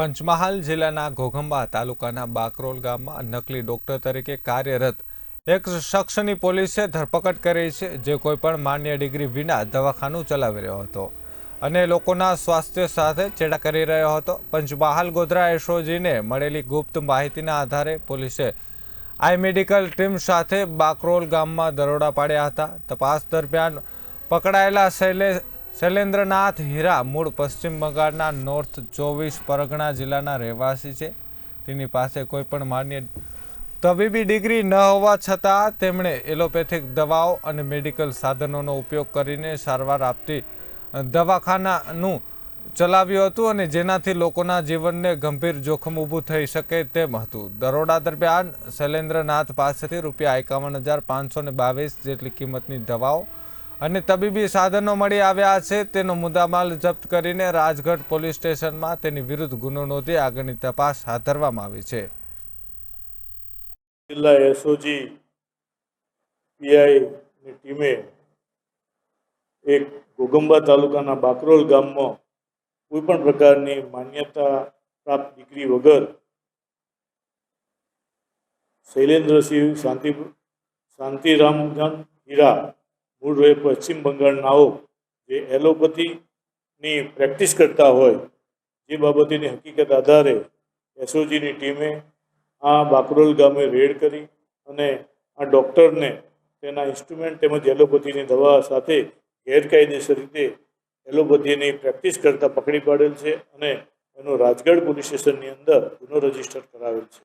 પંચમહાલ જિલ્લાના ઘોઘંબા તાલુકાના બાકરોલ ગામમાં નકલી ડોક્ટર તરીકે કાર્યરત એક શખ્સની પોલીસે ધરપકડ કરી છે, જે કોઈપણ માન્ય ડિગ્રી વિના દવાખાનું ચલાવી રહ્યો હતો અને લોકોના સ્વાસ્થ્ય સાથે ચેડા કરી રહ્યો હતો. પંચમહાલ ગોધરા એસઓજીને મળેલી ગુપ્ત માહિતીના આધારે પોલીસે આઈ મેડિકલ ટીમ સાથે બાકરોલ ગામમાં દરોડા પાડ્યા હતા. તપાસ દરમિયાન પકડાયેલા શૈલે શૈલેન્દ્રનાથ હીરા મૂળ પશ્ચિમ બંગાળના નોર્થ ચોવીસ પરગણા જિલ્લાના રહેવાસી છે. તેની પાસે કોઈ પણ માન્ય તબીબી ડિગ્રી ન હોવા છતાં તેમણે એલોપેથિક દવાઓ અને મેડિકલ સાધનોનો ઉપયોગ કરીને સારવાર આપતી દવાખાનાનું ચલાવ્યું હતું અને જેનાથી લોકોના જીવનને ગંભીર જોખમ ઊભું થઈ શકે તેમ હતું. દરોડા દરમિયાન શૈલેન્દ્રનાથ પાસેથી રૂપિયા એકાવન હજાર પાંચસો બાવીસ જેટલી કિંમતની દવાઓ અને તબીબી સાધનો મળી આવ્યા છે. તેનો મુદ્દામાલ જપ્ત કરીને રાજગઢ પોલીસ સ્ટેશનમાં તેની વિરુદ્ધ ગુનો નોંધી આગળની તપાસ હાથ ધરવામાં આવી છે. જિલ્લા એસઓજી પીઆઈની ટીમે એક ઘોગંબા તાલુકાના બાકરોલ ગામમાં કોઈ પણ પ્રકારની માન્યતા પ્રાપ્ત ડિગ્રી વગર શૈલેન્દ્રસિંહ શાંતિ શાંતિરામજન હીરા મૂળ રહે પશ્ચિમ બંગાળનાઓ જે એલોપેથીની પ્રેક્ટિસ કરતા હોય, જે બાબતેની હકીકત આધારે એસઓજીની ટીમે આ બાકરોલ ગામે રેડ કરી અને આ ડૉક્ટરને તેના ઇન્સ્ટ્રુમેન્ટ તેમજ એલોપેથીની દવા સાથે ગેરકાયદેસર રીતે એલોપેથીની પ્રેક્ટિસ કરતાં પકડી પાડેલ છે અને એનો રાજગઢ પોલીસ સ્ટેશનની અંદર ગુનો રજિસ્ટર કરાવેલ છે.